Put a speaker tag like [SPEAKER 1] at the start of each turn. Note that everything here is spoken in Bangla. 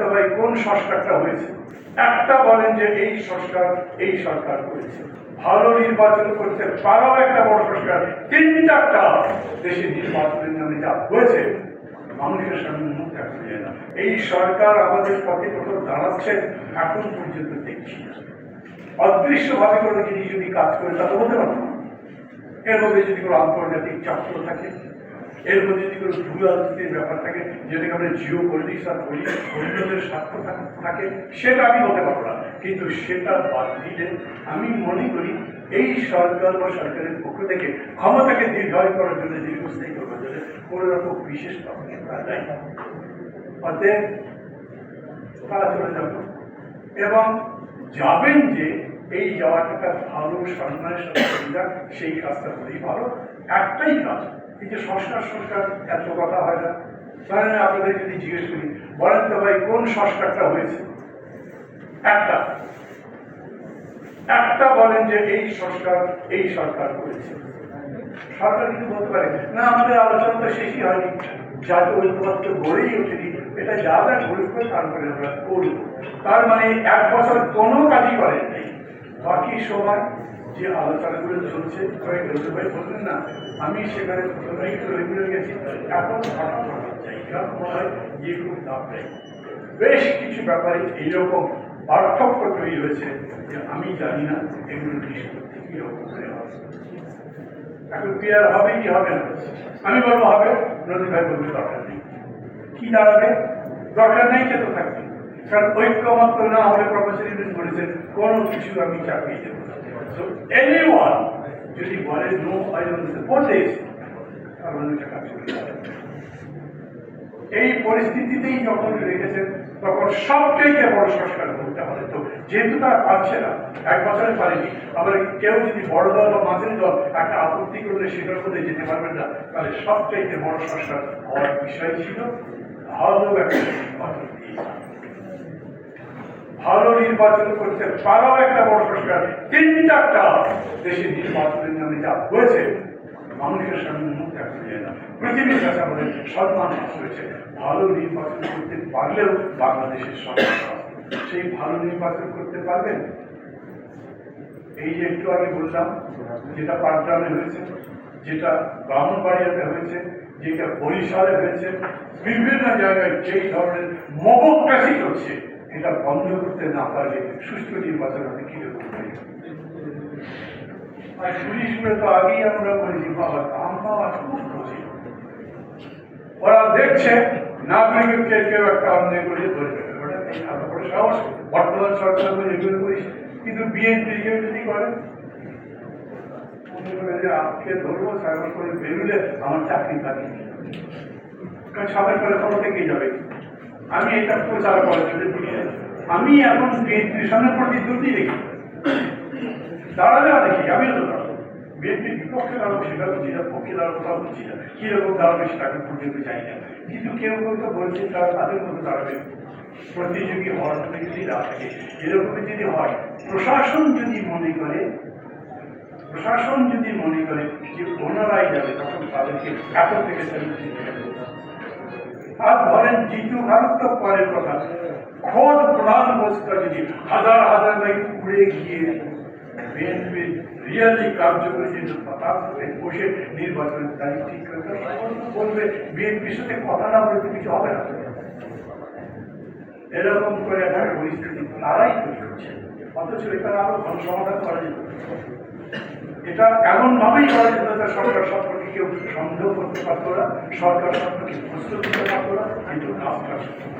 [SPEAKER 1] তো ভাই কোন সংস্কারটা হয়েছে। একটা বলেন যে এই সংস্কার, এই সরকার করেছে। ভালো নির্বাচন করতে পারাও একটা বড় সংস্কার। তিন চারটা দেশে নির্বাচনের নামে যা হয়েছে, মানুষের সামনে মুখ দেখা যায় না। এই সরকার আমাদের পথে কত দাঁড়াচ্ছে, এখন পর্যন্ত দেখছি অদৃশ্যভাবে কোনো জিনিস যদি কাজ করে, তা তো বলতে পারব এর মধ্যে যদি কোনো আন্তর্জাতিক চক্র থাকে এর মধ্যে যদি কোনো ভূ রাজনীতির ব্যাপার থাকে যেটাকে আমরা জিও পলিটিক্স আর অন্যদের স্বার্থ থাকে সেটা আমি বলতে পারব না। কিন্তু সেটা বাদ দিলে আমি মনে করি এই সরকার বা সরকারের পক্ষ থেকে ক্ষমতাকে দীর্ঘায়ু করার জন্য দীর্ঘস্থায়ী করার জন্য কোনো রকম বিশেষ প্রাথমিকতা নাই। অতএব তারা চলে যাবেন এবং যাবেন যে এই যাওয়াটা ভালো, সম্মানের সাথে সেই কাজটা করেই ভালো। একটাই কাজ যে সংস্কার সংস্কার এত কথা হয় না। ধরেন আপনাদের যদি জিজ্ঞেস করি, বলেন তো ভাই, কোন সংস্কারটা হয়েছে? একটা। একটা বলেন যে এই সংস্কার, এই সরকার করেছে। সরকার কিন্তু বলতে পারে, না, আমাদের আলোচনা তো শেষই হয়নি। যাতে ঐক্যমাত্র গড়েই ওঠেনি এটা যা যা ঘুরবে তারপরে আমরা করব। তার মানে এক বছর কোনো কাজই করেন বাকি সময় যে আলোচনাগুলো চলছে কয়েক ভাই বললেন না, আমি সেখানে প্রথমেই রেগুলার গেছি, এখন যে খুব দাম বেশ কিছু ব্যাপারে এইরকম পার্থক্য তৈরি হয়েছে যে আমি জানি না এগুলো নিষ্পত্তি কীরকম করে এখন ক্লিয়ার হবে কি হবে না? আমি বলব হবে নদী ভাই বলবে দরকার নেই। কি দাঁড়াবে? দরকার নেই কে তো থাকবে কারণ না প্রফেসর ইউনিস বলেছেন, কোনো কিছু আমি চাপিয়ে দেবো সো এনি যদি বলে নো আই এটা কাজ করে এই পরিস্থিতিতেই যখন রেখেছেন, তখন সবচেয়ে বড় সংস্কার করতে হবে তো। যেহেতু তারা পারছে না, এক বছরে পারেনি। আবার কেউ যদি বড় দল বা মাঝারি দল একটা আপত্তি করলে সেটার মধ্যে যেতে পারবেন না, তাহলে সবচেয়ে বড় সংস্কার হওয়ার বিষয় ছিল ভালো একটা। ভালো নির্বাচন করতে পারাও একটা বড় সংস্কার তিন চারটা দেশে নির্বাচনের নামে যা হয়েছে, মানুষের সামনে মুখ দেখা যায় না। পৃথিবীর কাছে আমাদের সম্মান হয়েছে ভালো নির্বাচন করতে পারলেও বাংলাদেশের সরকার সেই ভালো নির্বাচন করতে পারবেন? এই যে একটু আগে বললাম, যেটা পাটগ্রামে হয়েছে, যেটা ব্রাহ্মণবাড়িয়াতে হয়েছে, যেটা বরিশালে হয়েছে, বিভিন্ন জায়গায় যেই ধরনের মবক্রাসি চলছে এটা বন্ধ করতে না পারলে সুস্থ নির্বাচন হবে কীরকম হবে? আর পুলিশ তো আগেই আমরা বলেছি, বাবা, দাম পাওয়া খুব খুশি ওরা দেখছে, নাগরিককে কেউ একটা অন্যায় করে ধরবে। সাহস। বর্তমান সরকার এগুলো করিস, কিন্তু বিএনপি কেউ যদি করে? আজকে ধরবো সাইবার করে বেরোলে আমার চাকরি থাকি কারণ সবাই করে কোনো থেকেই যাবে আমি এটা প্রচার করার জন্য আমি এখন বিএনপির সামনে প্রতিদ্বন্দ্বী দেখি। দাঁড়াবে দেখি আমিও তো বিএনপির বিপক্ষে দাঁড়াবো, সেটা বলছি না পক্ষে দাঁড়াবো তা বলছি না দাঁড়াবে সেটা আমি পর্যন্ত চাই না। কিন্তু কেউ বলছে, তারা তাদের মতো দাঁড়াবে। প্রতিযোগী হওয়ার যদি না থাকে যদি হয়, প্রশাসন যদি মনে করে, প্রশাসন যদি মনে করে যে ওনারাই যাবে, তখন তাদেরকে এখন থেকে। আর ধরেন তো পরের কথা। খোদ প্রধান বস্তা যদি হাজার হাজার লাইন উড়ে গিয়ে রিয়ালি কার্যকরী যে হয়ে বসে নির্বাচনের তারিখ ঠিক করে দেয়, তখন তো বলবে বিএনপির সাথে কথা না কিছু হবে না। এরকম করে পরিস্থিতি তারাই তৈরি করছে। অথচ এটা আরও ভালো সমাধান করা যেত এটা এমন ভাবেই করা যেত সরকার সম্পর্কে কেউ সন্দেহ করতে পারতো না সরকার সম্পর্কে নমস্কার